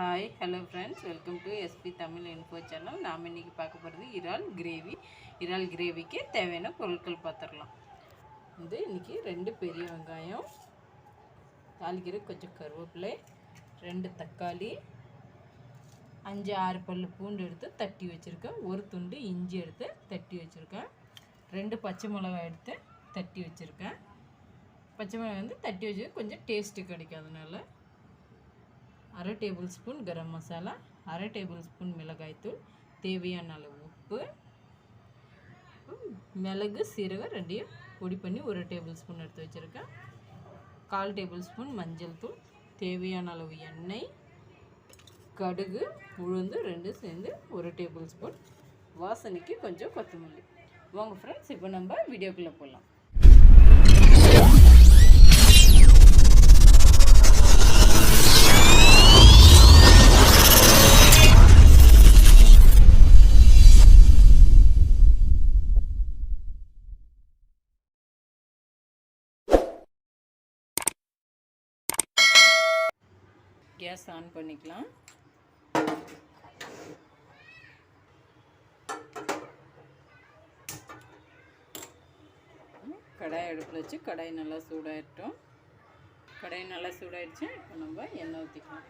Hi hello friends welcome to SP Tamil info channel நாம் இன்றைக்கி பார்க்க போகிறது இறால் கிரேவி. இறால் கிரேவிக்கு தேவையான பொருட்கள் பார்த்துடலாம். வந்து இன்றைக்கி ரெண்டு பெரிய வெங்காயம் தாளிக்கிற கொஞ்சம் கருவேப்பிலை ரெண்டு தக்காளி அஞ்சு ஆறு பல்லு பூண்டு எடுத்து தட்டி வச்சுருக்கேன். ஒரு துண்டு இஞ்சி எடுத்து தட்டி வச்சுருக்கேன். ரெண்டு பச்சை மிளகாய் எடுத்து தட்டி வச்சுருக்கேன். பச்சை மிளகாய் வந்து தட்டி வச்சு கொஞ்சம் டேஸ்ட்டு கிடைக்கும் அதனால அரை டேபிள் ஸ்பூன் கரம் மசாலா அரை டேபிள் ஸ்பூன் மிளகாய்த்தூள் தேவையான அளவு உப்பு மிளகு சீரகம் ரெண்டையும் பொடி பண்ணி ஒரு டேபிள் ஸ்பூன் எடுத்து வச்சுருக்கேன். கால் டேபிள் ஸ்பூன் மஞ்சள் தூள் தேவையான அளவு எண்ணெய் கடுகு உளுந்து ரெண்டும் சேர்ந்து ஒரு டேபிள் ஸ்பூன் வாசனைக்கு கொஞ்சம் கொத்தமல்லி. வாங்க ஃப்ரெண்ட்ஸ் இப்போ நம்ம வீடியோக்குள்ளே போகலாம் கேஸ் ஆன் பண்ணிக்கலாம். கடாய் அடுப்பில் வச்சு கடாய் நல்லா சூடாகிட்டோம் கடாய் நல்லா சூடாயிடுச்சு இப்போ நம்ம எண்ணெய் ஊற்றிக்கலாம்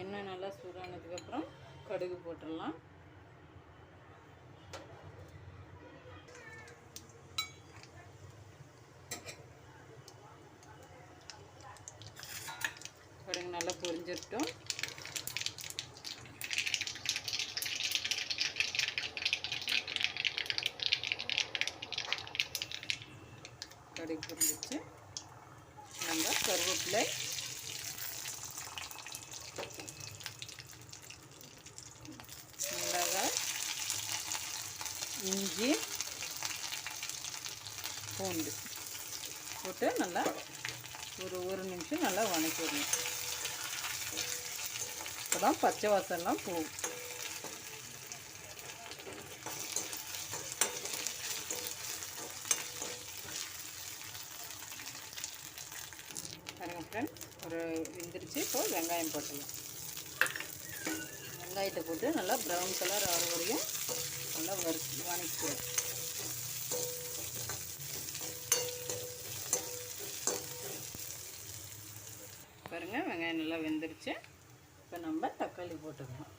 எண்ணெய் நல்லா சூடானதுக்கப்புறம் கடுகு போட்டுடலாம் கடுகு நல்லா பொரிஞ்சிட்டோம் கடுகு பொரிஞ்சிச்சு நம்ம கருவேப்பிலை. மிளகாய். இஞ்சி. பூண்டு. போட்டு நல்லா ஒரு ஒரு நிமிஷம் நல்லா வணக்கிடணும். அப்போதான் பச்சை வாசம்லாம் போகும். பாருங்க ஃப்ரெண்ட் ஒரு வெந்துருச்சு இப்போ வெங்காயம் போட்டலாம் வெங்காயத்தை போட்டு நல்லா ப்ரௌன் கலர் ஆகிற வரையும் நல்லா வறு வணக்கிடுவோம் பாருங்க வெங்காயம் நல்லா வெந்துருச்சு. இப்போ நம்ம தக்காளி போட்டுக்கலாம்.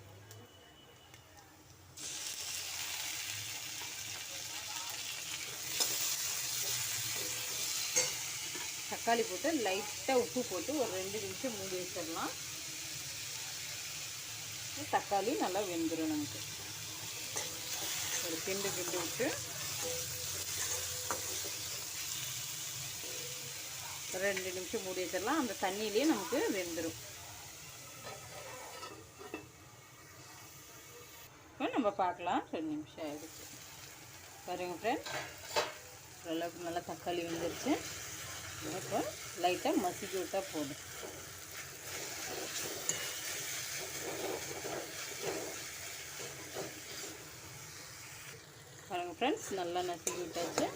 தக்காளி போட்டு லைட்டாக உப்பு போட்டு ஒரு ரெண்டு நிமிஷம் மூடி வச்சிடலாம். தக்காளி நல்லா வெந்துடும் நமக்கு. ஒரு கிண்டு கிண்டு விட்டு. ரெண்டு நிமிஷம் மூடி வச்சிடலாம். அந்த தண்ணியிலேயே நமக்கு வெந்துடும் நம்ம பார்க்கலாம். ரெண்டு நிமிஷம் ஆகிடுச்சு பாருங்க ஃப்ரெண்ட் ஓரளவுக்கு நல்லா தக்காளி வந்துருச்சு. இப்போ லைட்டாக மசிக்கி விட்டால் போதும். பாருங்க ஃப்ரெண்ட்ஸ் நல்லா நசுக்கி விட்டாச்சு.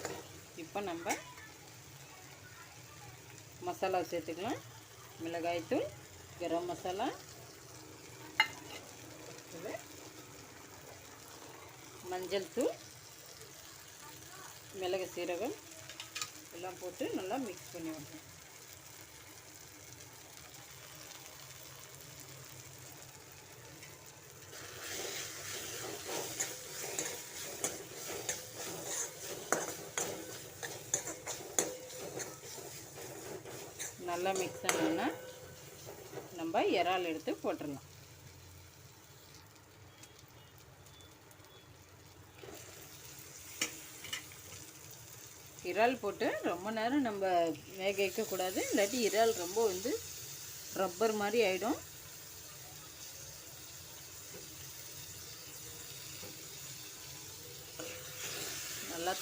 இப்போ நம்ம மசாலா சேர்த்துக்கலாம். மிளகாய்த்தூள் கரம் மசாலா இது மஞ்சள் தூள் மிளகு சீரகம் எல்லாம் போட்டு நல்லா மிக்ஸ் பண்ணி விடணும் நல்லா மிக்ஸ் பண்ணோன்னா நம்ம இறால் எடுத்து போட்டுடலாம். இறால் போட்டு ரொம்ப நேரம் நம்ம வேக வைக்கக்கூடாது இல்லாட்டி இறால் ரொம்ப வந்து ரப்பர் மாதிரி ஆகிடும் நல்லா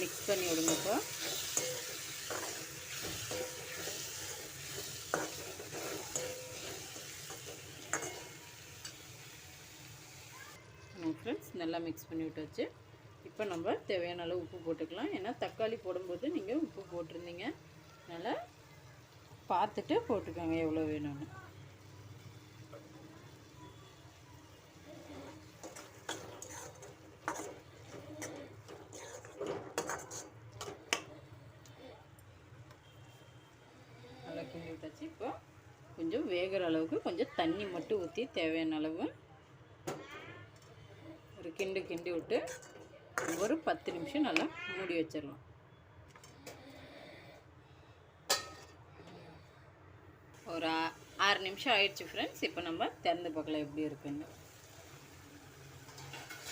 மிக்ஸ் பண்ணி விடுங்க இப்போ. ஃப்ரெண்ட்ஸ் நல்லா மிக்ஸ் பண்ணி விட்டாச்சு. இப்போ நம்ம தேவையான அளவு உப்பு போட்டுக்கலாம். ஏன்னா தக்காளி போடும்போது நீங்கள் உப்பு அதனால் பார்த்துட்டு போட்டுக்கோங்க எவ்வளோ வேணும்னு. நல்லா கிண்டி விட்டாச்சு. இப்போ கொஞ்சம் வேகிற அளவுக்கு கொஞ்சம் தண்ணி மட்டும் ஊற்றி தேவையான அளவு ஒரு கிண்டு கிண்டி விட்டு ஒரு பத்து நிமிஷம் நல்லா மூடி வச்சிடலாம். ஒரு ஆறு நிமிஷம் ஆயிடுச்சு ஃப்ரெண்ட்ஸ் இப்போ நம்ம திறந்து பார்க்கலாம் எப்படி இருக்குன்னு.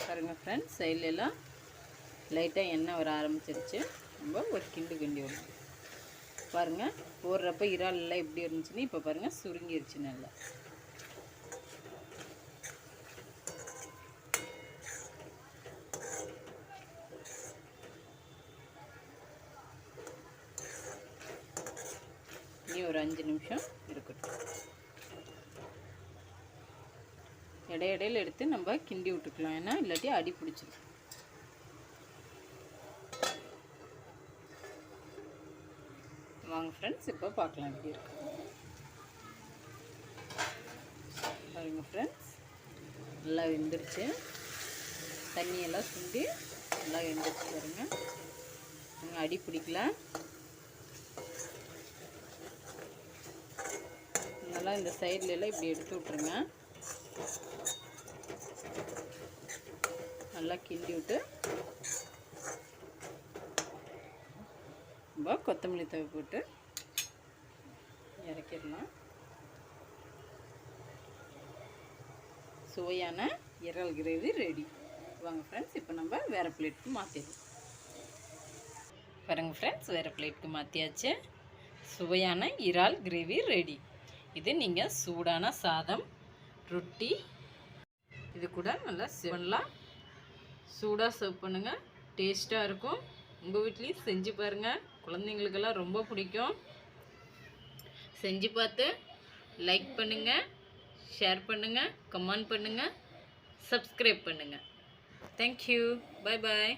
பாருங்க ஃப்ரெண்ட்ஸ் சைடுல எல்லாம் லைட்டாக எண்ணெய் வர ஆரம்பிச்சிருச்சு. நம்ம ஒரு கிண்டு கிண்டி விடணும் பாருங்கள் போடுறப்ப இறால் எல்லாம் எப்படி இருந்துச்சுன்னு இப்போ பாருங்கள் சுருங்கிருச்சு நல்லா. ஒரு அஞ்சு நிமிஷம் இருக்கட்டும். இடையிடையில எடுத்து நம்ம கிண்டி விட்டுக்கலாம். ஏன்னா இல்லாட்டி அடி பிடிச்சிரும். வாங்க ஃப்ரெண்ட்ஸ் இப்போ பார்க்கலாம் எப்படி இருக்கு. பாருங்க ஃப்ரெண்ட்ஸ் நல்லா வெந்துருச்சு. தண்ணியெல்லாம் சுண்டி நல்லா வெந்துருச்சு பாருங்கள் அடி பிடிக்கல. இந்த சைடுல எல்லாம் இப்படி எடுத்து விட்ருங்க நல்லா கிண்டி விட்டு. நம்ம கொத்தமல்லி தவை போட்டு இறக்கிடலாம். சுவையான இறால் கிரேவி ரெடி வாங்க ஃப்ரெண்ட்ஸ் இப்போ நம்ம வேறு பிளேட்டுக்கு மாற்றிடுவோம் பாருங்கள் ஃப்ரெண்ட்ஸ் வேறு பிளேட்டுக்கு மாற்றியாச்சு சுவையான இறால் கிரேவி ரெடி இது நீங்கள் சூடான சாதம் ரொட்டி. இது கூட நல்லா சிவன்லாம் சூடாக சர்வ் பண்ணுங்கள் டேஸ்ட்டாக இருக்கும். உங்கள் வீட்லேயும் செஞ்சு பாருங்கள் குழந்தைங்களுக்கெல்லாம் ரொம்ப பிடிக்கும். செஞ்சு பார்த்து லைக் பண்ணுங்கள் ஷேர் பண்ணுங்கள் கமெண்ட் பண்ணுங்கள் சப்ஸ்கிரைப் பண்ணுங்கள் தேங்க்யூ பை பாய்